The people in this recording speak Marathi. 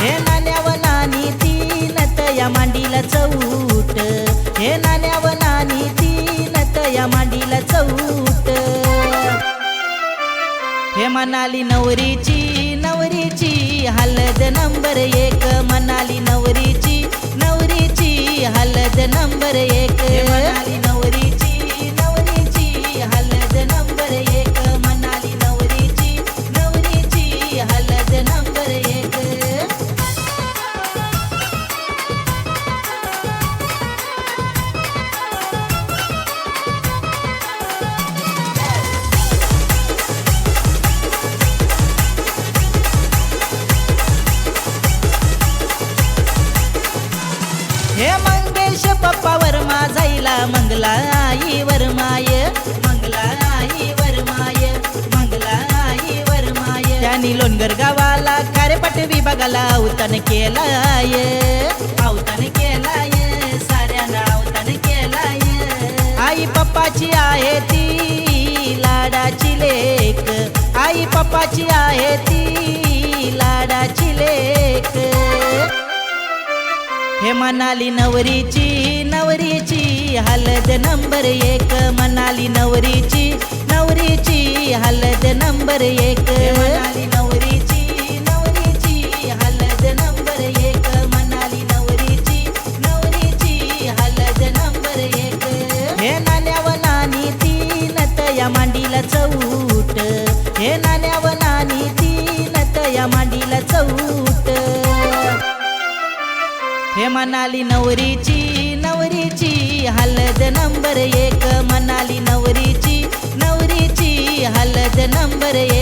हे नाण्याव नाणी तीन तया मांडीला चौट. हे नाण्याव नाणी तीन तया मांडीला चौट. हे म्हणाली नवरीची नवरीची हलद नंबर एक हे मंगेश पप्पा वर्मा जाईला मंगला आई वरमाय मंगला आई वरमाय मंगला आई वरमाय त्यांनी लोणगर गावाला खारेपट विभागाला अवतन केलाय. अवतन केलाय. साऱ्यांना अवतन केलाय. आई पप्पाची आहे ती लाडाची लेक आई पप्पाची आहे ती लाडाची लेक हे म्हणाली नवरीची नवरीची हलद नंबर एक. म्हणाली नवरीची नवरीची हलद नंबर एक. म्हणाली नवरीची नवरीची हलद नंबर एक. म्हणाली नवरीची नवरीची हलद नंबर एक. हे नाण्याव मांडीला चौट. हे नाण्याव नानी तीन तया मांडीला चौट. हे मनाली नवरीची नवरीची हलद नंबर एक. मनाली नवरीची नवरीची हलद नंबर एक.